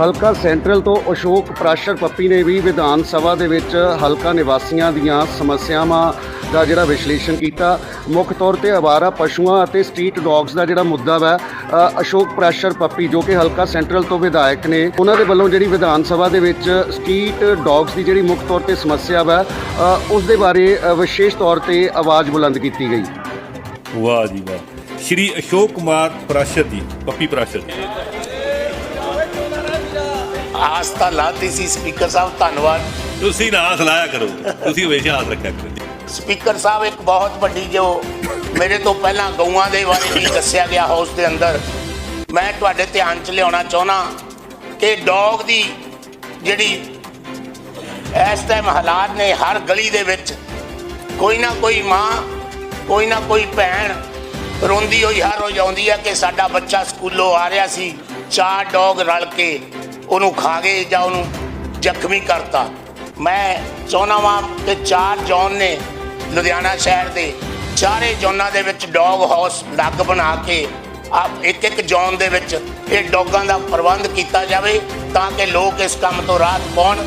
ਹਲਕਾ ਸੈਂਟਰਲ ਤੋਂ ਅਸ਼ੋਕ ਪ੍ਰਾਸ਼ਰ ਪੱਪੀ ਨੇ ਵੀ ਵਿਧਾਨ ਸਭਾ ਦੇ ਵਿੱਚ ਹਲਕਾ ਨਿਵਾਸੀਆਂ ਦੀਆਂ ਸਮੱਸਿਆਵਾਂ ਦਾ ਜਿਹੜਾ ਵਿਸ਼ਲੇਸ਼ਣ ਕੀਤਾ। ਮੁੱਖ ਤੌਰ ਤੇ ਆਵਾਰਾ ਪਸ਼ੂਆਂ ਅਤੇ ਸਟਰੀਟ ਡੌਗਸ ਦਾ ਜਿਹੜਾ ਮੁੱਦਾ ਵਾ ਅਸ਼ੋਕ ਪ੍ਰਾਸ਼ਰ ਪੱਪੀ ਜੋ ਕਿ ਹਲਕਾ ਸੈਂਟਰਲ ਤੋਂ ਵਿਧਾਇਕ ਨੇ ਉਹਨਾਂ ਦੇ ਵੱਲੋਂ ਜਿਹੜੀ ਵਿਧਾਨ ਸਭਾ ਦੇ ਵਿੱਚ ਸਟਰੀਟ ਡੌਗਸ ਦੀ ਜਿਹੜੀ ਮੁੱਖ ਤੌਰ ਤੇ ਸਮੱਸਿਆ ਵਾ ਅ, ਉਸ ਦੇ ਬਾਰੇ ਵਿਸ਼ੇਸ਼ ਤੌਰ ਤੇ ਆਵਾਜ਼ ਬੁਲੰਦ ਕੀਤੀ ਗਈ। ਵਾਹ ਜੀ ਵਾਹ। ਸ਼੍ਰੀ ਅਸ਼ੋਕ ਕੁਮਾਰ ਪ੍ਰਾਸ਼ਦ ਜੀ ਪੱਪੀ ਪ੍ਰਾਸ਼ਦ ਆਸ ਤਾਂ ਲਾਤੀ ਸੀ ਸਪੀਕਰ ਸਾਹਿਬ ਧੰਨਵਾਦ। ਤੁਸੀਂ ਨਾ ਸਲਾਹਿਆ ਕਰੋ ਤੁਸੀਂ ਹਮੇਸ਼ਾ ਆਸ ਰੱਖਿਆ ਕਰੋ ਸਪੀਕਰ ਸਾਹਿਬ ਇੱਕ ਬਹੁਤ ਵੱਡੀ ਜੋ ਮੇਰੇ ਤੋਂ ਪਹਿਲਾਂ ਗਊਆਂ ਦੇ ਬਾਰੇ ਵੀ ਦੱਸਿਆ ਗਿਆ ਹਾਊਸ ਦੇ ਅੰਦਰ। ਮੈਂ ਤੁਹਾਡੇ ਧਿਆਨ 'ਚ ਲਿਆਉਣਾ ਚਾਹੁੰਦਾ ਕਿ ਡੌਗ ਦੀ ਜਿਹੜੀ ਇਸ ਟਾਈਮ ਹਾਲਾਤ ਨੇ ਹਰ ਗਲੀ ਦੇ ਵਿੱਚ ਕੋਈ ਨਾ ਕੋਈ ਮਾਂ ਕੋਈ ਨਾ ਕੋਈ ਭੈਣ ਰੋਂਦੀ ਹੋਈ ਹਰ ਰੋਜ਼ ਆਉਂਦੀ ਹੈ ਕਿ ਸਾਡਾ ਬੱਚਾ ਸਕੂਲੋਂ ਆ ਰਿਹਾ ਸੀ ਚਾਰ ਡੌਗ ਰਲ ਕੇ ਉਹਨੂੰ ਖਾ ਗਏ ਜਾਂ ਉਹਨੂੰ ਜ਼ਖਮੀ ਕਰਤਾ। ਮੈਂ ਚਾਹੁੰਦਾ ਵਾਂ ਕਿ ਚਾਰ ਜੌਨ ਨੇ ਲੁਧਿਆਣਾ ਸ਼ਹਿਰ ਦੇ ਚਾਰੇ ਜੌਨਾਂ ਦੇ ਵਿੱਚ ਡੌਗ ਹਾਊਸ ਲੱਗ ਬਣਾ ਕੇ ਆ ਇੱਕ ਇੱਕ ਜ਼ੋਨ ਦੇ ਵਿੱਚ ਇਹ ਡੌਗਾਂ ਦਾ ਪ੍ਰਬੰਧ ਕੀਤਾ ਜਾਵੇ ਤਾਂ ਕਿ ਲੋਕ ਇਸ ਕੰਮ ਤੋਂ ਰਾਹਤ ਪਾਉਣ।